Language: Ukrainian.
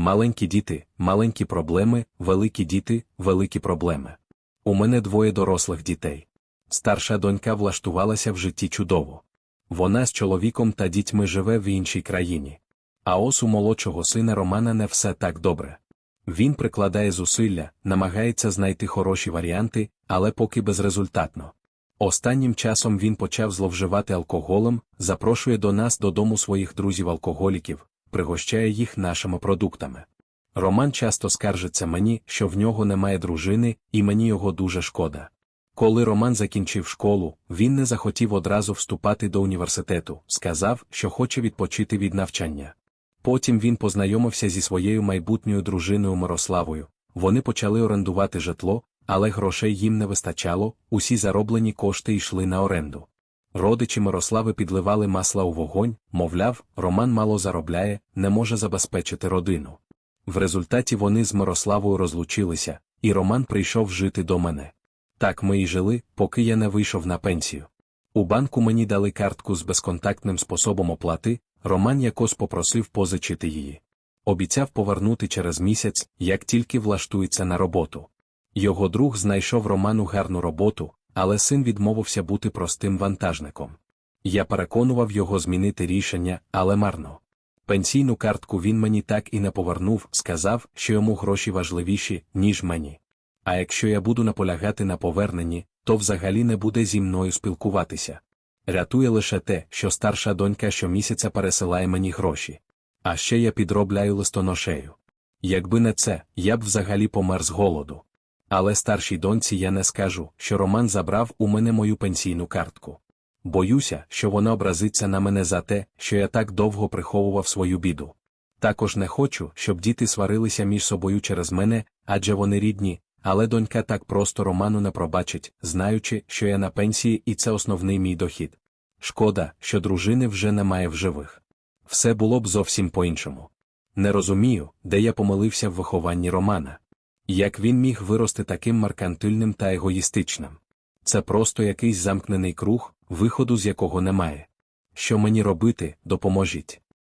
Маленькі діти, маленькі проблеми, великі діти, великі проблеми. У мене двоє дорослих дітей. Старша донька влаштувалася в житті чудово. Вона з чоловіком та дітьми живе в іншій країні. А ось у молодшого сина Романа не все так добре. Він прикладає зусилля, намагається знайти хороші варіанти, але поки безрезультатно. Останнім часом він почав зловживати алкоголем, запрошує до нас додому своїх друзів-алкоголіків, пригощає їх нашими продуктами. Роман часто скаржиться мені, що в нього немає дружини, і мені його дуже шкода. Коли Роман закінчив школу, він не захотів одразу вступати до університету, сказав, що хоче відпочити від навчання. Потім він познайомився зі своєю майбутньою дружиною Мирославою. Вони почали орендувати житло, але грошей їм не вистачало, усі зароблені кошти йшли на оренду. Родичі Мирослави підливали масла у вогонь, мовляв, Роман мало заробляє, не може забезпечити родину. В результаті вони з Мирославою розлучилися, і Роман прийшов жити до мене. Так ми і жили, поки я не вийшов на пенсію. У банку мені дали картку з безконтактним способом оплати, Роман якось попросив позичити її. Обіцяв повернути через місяць, як тільки влаштується на роботу. Його друг знайшов Роману гарну роботу, але син відмовився бути простим вантажником. Я переконував його змінити рішення, але марно. Пенсійну картку він мені так і не повернув, сказав, що йому гроші важливіші, ніж мені. А якщо я буду наполягати на поверненні, то взагалі не буде зі мною спілкуватися. Рятує лише те, що старша донька щомісяця пересилає мені гроші. А ще я підробляю листоношею. Якби не це, я б взагалі помер з голоду. Але старшій доньці я не скажу, що Роман забрав у мене мою пенсійну картку. Боюся, що вона образиться на мене за те, що я так довго приховував свою біду. Також не хочу, щоб діти сварилися між собою через мене, адже вони рідні, але донька так просто Роману не пробачить, знаючи, що я на пенсії і це основний мій дохід. Шкода, що дружини вже немає в живих. Все було б зовсім по-іншому. Не розумію, де я помилився в вихованні Романа. Як він міг вирости таким маркантильним та егоїстичним? Це просто якийсь замкнений круг, виходу з якого немає. Що мені робити, допоможіть.